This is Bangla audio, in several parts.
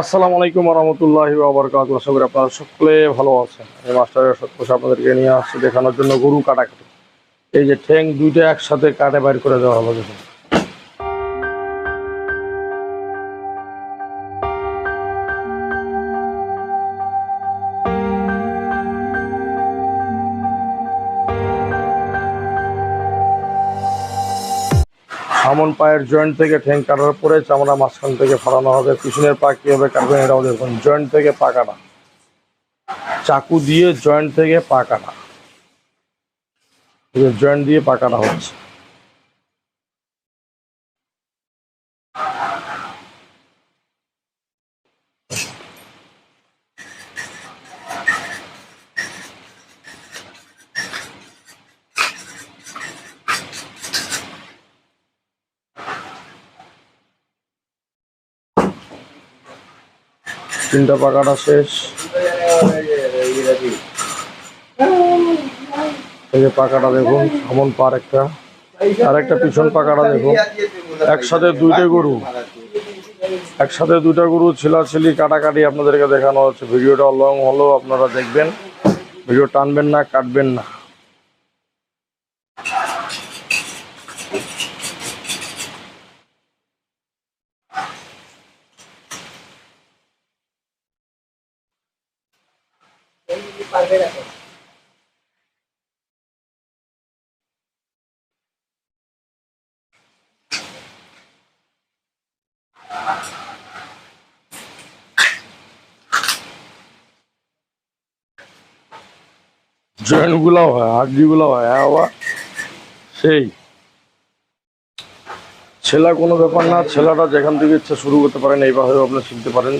আসসালামু আলাইকুম রহমতুল্লাহ ওবরকাত আশা করি আপনারা সকলে ভালো আছেন। এই মাস্টারের সত্যি আপনাদেরকে নিয়ে আসছে দেখানোর জন্য গরু কাটাকাটি। এই যে ঠ্যাং দুইটা একসাথে কাটে বাইর করে দেওয়া হলো দেখুন। সামন পায়ের জয়েন্ট থেকে ঠ্যাং কাটার পরে চামড়া মাঝখান থেকে ফাড়ানো হবে। পিছনের পা কীভাবে কাটবেন এটাও দেখুন। জয়েন্ট থেকে পা কাটা। চাকু দিয়ে জয়েন্ট থেকে পা কাটা। জয়েন্ট দিয়ে পা কাটা হচ্ছে। তিনটা পাকাটা শেষ। এই যে পাকাটা দেখুন এমন পার একটা। আর একটা পিছন পাকাটা দেখুন। একসাথে দুইটা গরু। একসাথে দুইটা গরু ছিলাছিলি, কাটাকাটি আপনাদেরকে দেখানো হচ্ছে। ভিডিওটা লং হলো আপনারা দেখবেন। ভিডিও টানবেন না, কাটবেন না। জয়েন্টগুলো হয়, হাড্ডিগুলো হয় হ্যাঁ বাবা। সেই। ছেলা কোনো ব্যাপার না, ছেলাটা যেখান থেকে ইচ্ছা শুরু করতে পারেন এইভাবে আপনি শিখতে পারেন।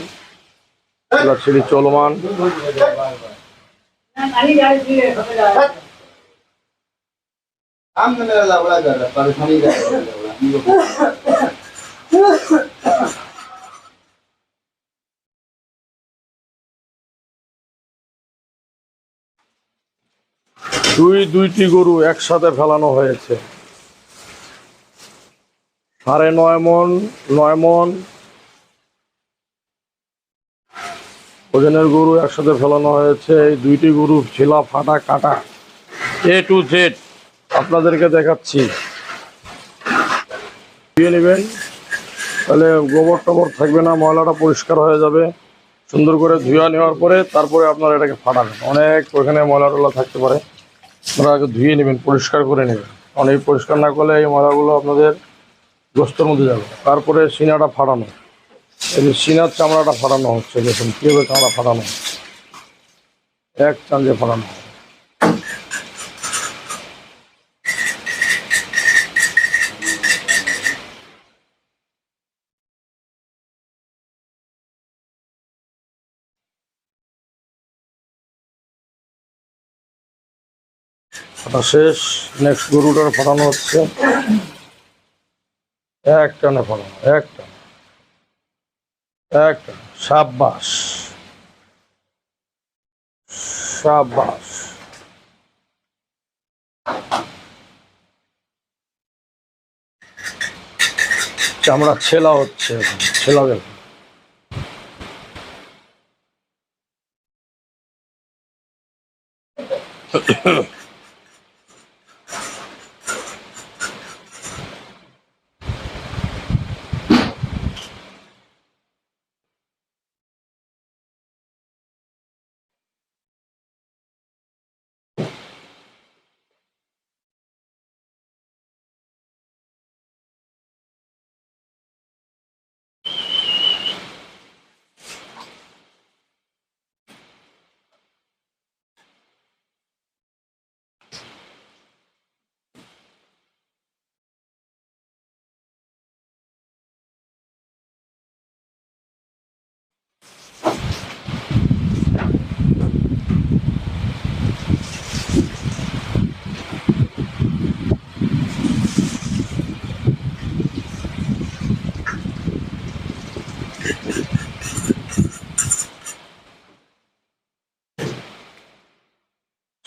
ছেলা ছেলে চলমান। हम দুই, দুইটি গরু একসাথে ফেলানো হয়েছে। সাড়ে নয় মন নয় মন। ওজনের গরু একসাথে ফেলানো হয়েছে। এই দুইটি গরু ছিলা ফাটা, কাটা, এ টু জেড আপনাদেরকে দেখাচ্ছি। দিয়ে নেবেন। তাহলে গোবর টবর থাকবে না, ময়লাটা পরিষ্কার হয়ে যাবে। সুন্দর করে ধুয়া নেওয়ার পরে তারপরে আপনারা এটাকে ফাটাবেন। অনেক ওখানে ময়লা টলা থাকতে পারে। আপনারা আগে ধুয়ে নেবেন, পরিষ্কার করে নেবেন। কারণ এই পরিষ্কার না করলে এই ময়লাগুলো আপনাদের গোস্তর মধ্যে যাবে। তারপরে সিনাটা ফাটানো। এই সিনার চামড়াটা ফাটানো হচ্ছে, দেখুন, কীভাবে চামড়া ফাটানো এক চাঁদে ফাটানো। শেষ নেক্সট গরুটার ফাটানো হচ্ছে। এক টানে ফাটানো, এক টানে এক টানে। সাব্বাস সাব্বাস। চামড়া ছেলা হচ্ছে ছেলা দেখুন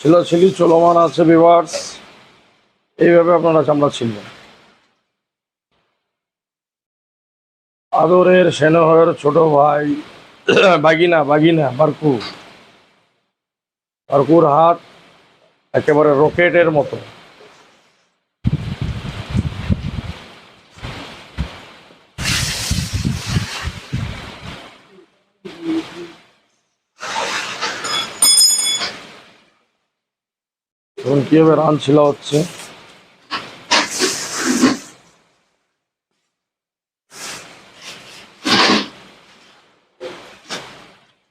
ছিলাছিলি চলমান আছে বিভার্স এইভাবে আপনারা চামড়া ছিলবেন আদরের সেনহরের ছোট ভাই বাগিনা বাগিনা বারকু। বারকুর হাত একেবারে রকেটের মতো। এখন কীভাবে রান ছিলা হচ্ছে।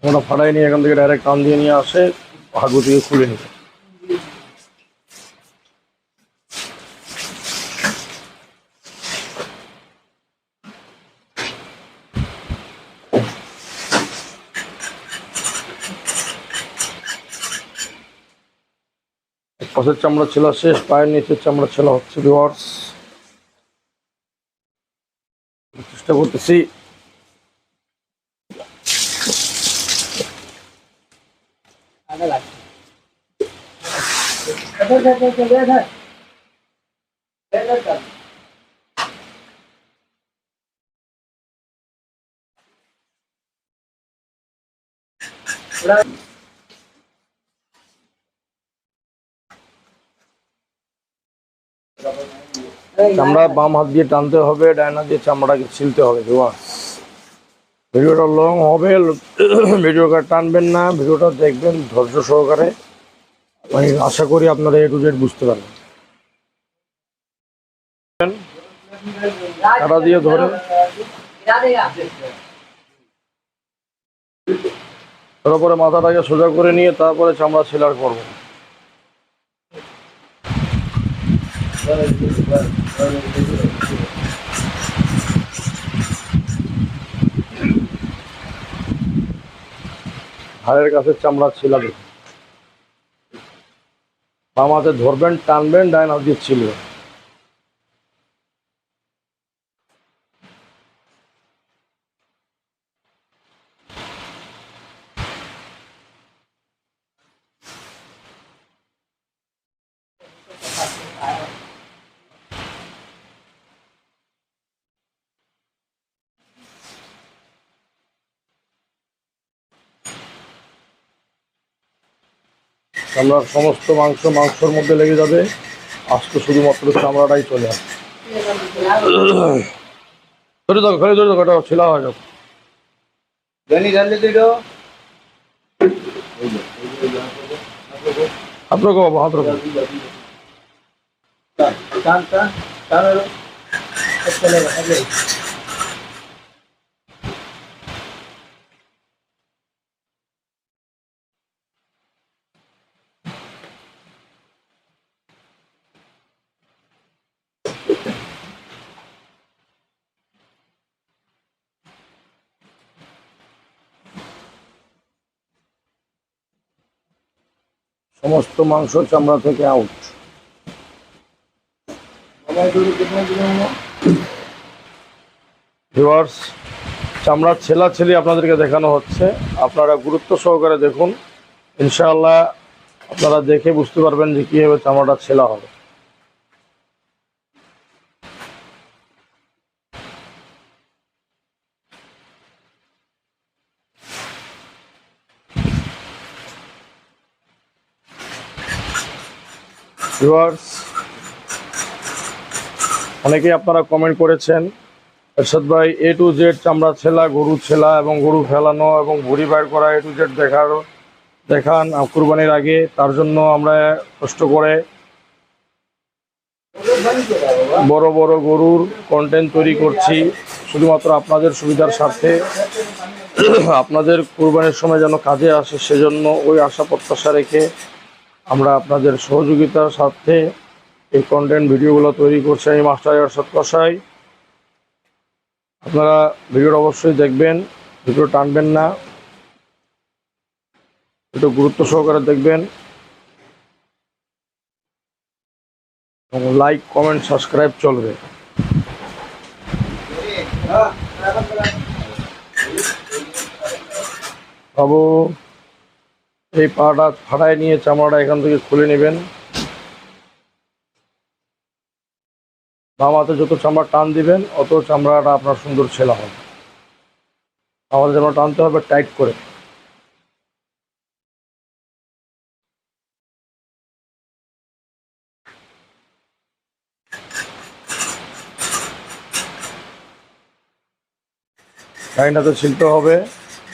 ওটা ফাটাই নিয়ে এখান থেকে ডাইরেক্ট টান দিয়ে নিয়ে আসে, হাগু থেকে খুলে নিবে পাশের চামড়া ছিল শেষ পায়ের নিচের চামড়া ছিল হচ্ছে ভিওয়ার্স চেষ্টা করতেছি। চামড়া বাম হাত দিয়ে টানতে হবে ডান হাত দিয়ে চামড়াকে ছিলতে হবে ভিওয়ার্স ভিডিওটা লং হবে ভিডিওটা টানবেন না ভিডিওটা দেখবেন ধৈর্য সহকারে। আমি আশা করি আপনারা এ টু জেড বুঝতে পারবেন। কাটা দিয়ে ধরে? তারপরে মাথাটাকে সোজা করে নিয়ে তারপরে চামড়া ছেলার করব। হাড়ের কাছে চামড়া ছিল আমাদের ধরবেন টানবেন ডাইন ছিলবেন। চামড়ার সমস্ত মাংস মাংসর মধ্যে লেগে যাবে। আজকে শুধুমাত্র চামড়াটাই চলে আসবে ধরে দাও ঘরে ধরে দাও ওটা ছেলা হয়ে জানলে হাত রাখো বাবা হাত রাখো। টান টান টান। সমস্ত মাংস চামড়া থেকে আউট ভিউয়ার্স চামড়ার ছেলা ছেলে আপনাদেরকে দেখানো হচ্ছে। আপনারা গুরুত্ব সহকারে দেখুন। ইনশাল্লাহ আপনারা দেখে বুঝতে পারবেন যে কীভাবে চামড়াটা ছেলা হবে। অনেকেই আপনারা কমেন্ট করেছেন, এরশাদ ভাই এ টু জেড চামড়া ছেলা, গরু ছেলা এবং গরু ফেলানো এবং ভুড়ি বাইর করা এ টু জেড দেখার, দেখান কুরবানির আগে, তার জন্য আমরা কষ্ট করে বড় বড় গরুর কন্টেন্ট তৈরি করছি, শুধুমাত্র আপনাদের সুবিধার স্বার্থে। আপনাদের কুরবানির সময় যেন কাজে আসে, সেজন্য ওই আশা প্রত্যাশা রেখে আমরা আপনাদের সহযোগিতার স্বার্থে এই কন্টেন্ট ভিডিওগুলো তৈরি করছি আমি মাস্টার এরশাদ কষাই আপনারা ভিডিওটা অবশ্যই দেখবেন ভিডিও টানবেন না। একটু গুরুত্ব সহকারে দেখবেন। এবং লাইক কমেন্ট সাবস্ক্রাইব চলবে। বাবু। এই পাটা ফাটায় নিয়ে চামড়াটা এখান থেকে খুলে নেবেন। বাম হাতে যত চামড়া টান দিবেন, অত চামড়াটা আপনার সুন্দর ছেলা হবে। আমাদের যেন টানতে হবে টাইট করে। লাইনটাতে ছিলতে হবে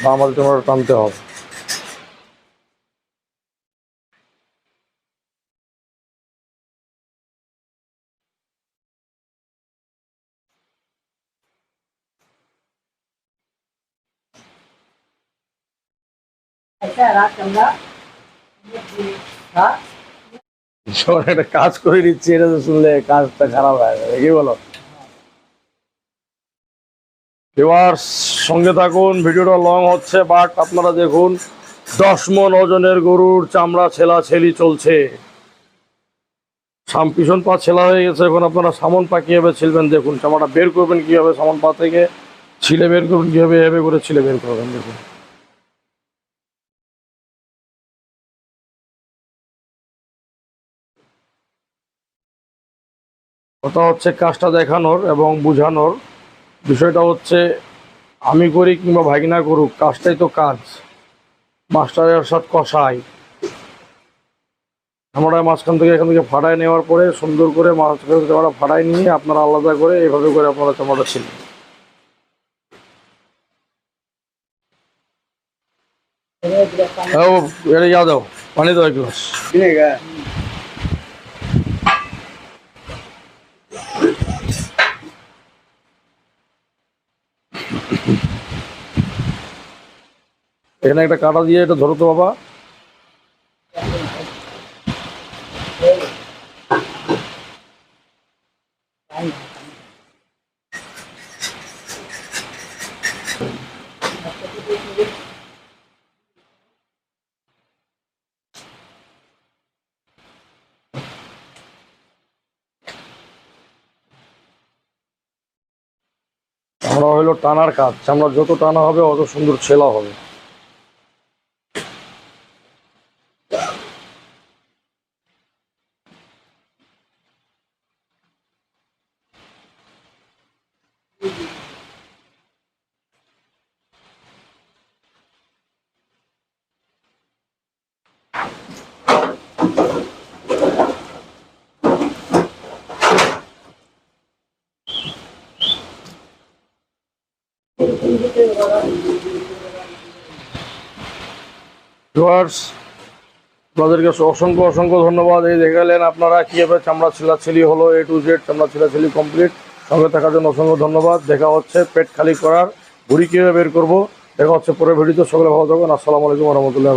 বা আমাদের টানতে হবে। একটা কাজ করে নিচ্ছি, এটা তো শুনলে কাজটা খারাপ হয়ে যাবে। কি বলো? এবার সঙ্গে থাকুন, ভিডিওটা লং হচ্ছে বাট আপনারা দেখুন দশ মন ওজনের গরুর চামড়া ছেলা ছেলি চলছে। সাম পিছন পা ছেলা হয়ে গেছে, এখন আপনারা সামন পা কীভাবে ছিলবেন দেখুন, চামড়াটা বের করবেন কীভাবে সামন পা থেকে ছিলে বের করবেন কীভাবে, এভাবে করে ছিলে বের করবেন দেখুন। কথা হচ্ছে কাজটা দেখানোর এবং বোঝানোর। বিষয়টা হচ্ছে, আমি করি কিংবা ভাগিনা করুক, কাজটাই তো কাজ। মাস্টারের সাথে কষাই আমরা মাঝখান থেকে এখান থেকে ফাটাই নেওয়ার পরে সুন্দর করে মাঝখান থেকে আমরা নিয়ে আপনারা আলাদা করে এভাবে করে আপনারা চামড়াটা ছিল এটা যা দাও। পানি দাও এক গ্লাস। এখানে একটা কাটা দিয়ে এটা ধরো তো বাবা। আমরা হলো টানার কাজ। আমরা যত টানা হবে, অত সুন্দর ছেলা হবে। ভিউয়ার্স অসংখ্য অসংখ্য ধন্যবাদ। এই দেখালেন আপনারা কীভাবে চামড়া ছিলাছিলি হলো এ টু জেড চামড়া ছিলাছিলি কমপ্লিট সঙ্গে থাকার জন্য অসংখ্য ধন্যবাদ। দেখা হচ্ছে পেট খালি করার, ভুড়ি কীভাবে বের করব, দেখা হচ্ছে পরে ভিডিওতে। সকলে ভালো থাকবেন আসসালামু আলাইকুম রহমতুল্লাহ